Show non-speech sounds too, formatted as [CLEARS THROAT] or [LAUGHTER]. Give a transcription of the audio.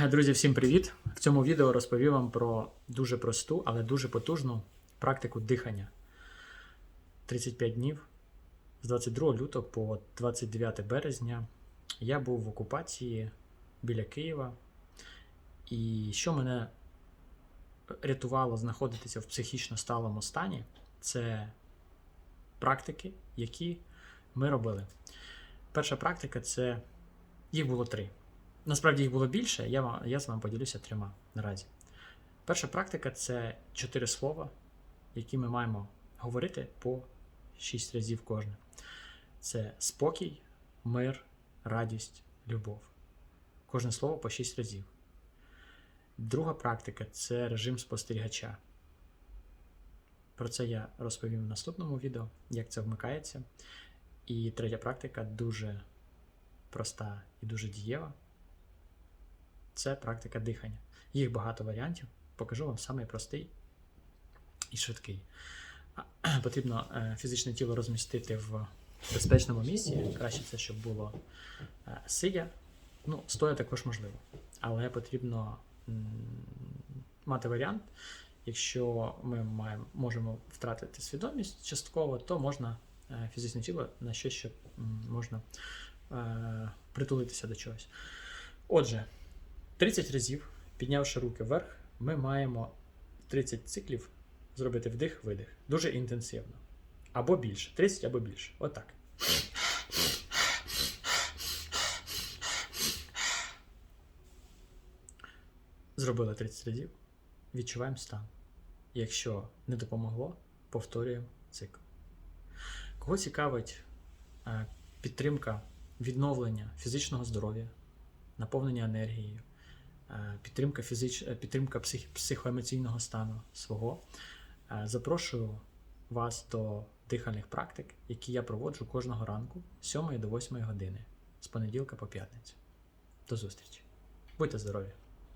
Друзі, всім привіт! В цьому відео розповім вам про дуже просту, але дуже потужну практику дихання. 35 днів з 22 лютого по 29 березня я був в окупації біля Києва. І що мене рятувало знаходитися в психічно сталому стані, це практики, які ми робили. Перша практика це їх було три. Насправді їх було більше, я, я з вами поділюся трьома наразі. Перша практика це чотири слова, які ми маємо говорити по шість разів кожне. Це спокій, мир, радість, любов. Кожне слово по шість разів. Друга практика це режим спостерігача. Про це я розповім в наступному відео, як це вмикається. І третя практика дуже проста і дуже дієва це практика дихання. Їх багато варіантів. Покажу вам самий простий і швидкий. [CLEARS THROAT] Потрібно е, фізичне тіло розмістити в безпечному місці. Краще це, щоб було е, сидя. Ну, стоя також можливо. Але потрібно мати варіант. Якщо ми маємо, можемо втратити свідомість частково, то можна е, фізичне тіло на щось, щоб можна притулитися до чогось. Отже, 30 разів, піднявши руки вверх, ми маємо 30 циклів зробити вдих-видих. Дуже інтенсивно. Або більше. 30 або більше. Отак. Зробили 30 разів. Відчуваємо стан. Якщо не допомогло, повторюємо цикл. Кого цікавить е, підтримка відновлення фізичного здоров'я, наповнення енергією, підтримка, фізич... е, підтримка псих... психоемоційного стану свого. Е, Запрошую вас до дихальних практик, які я проводжу кожного ранку з 7 до 8 години з понеділка по п'ятницю. До зустрічі. Будьте здорові!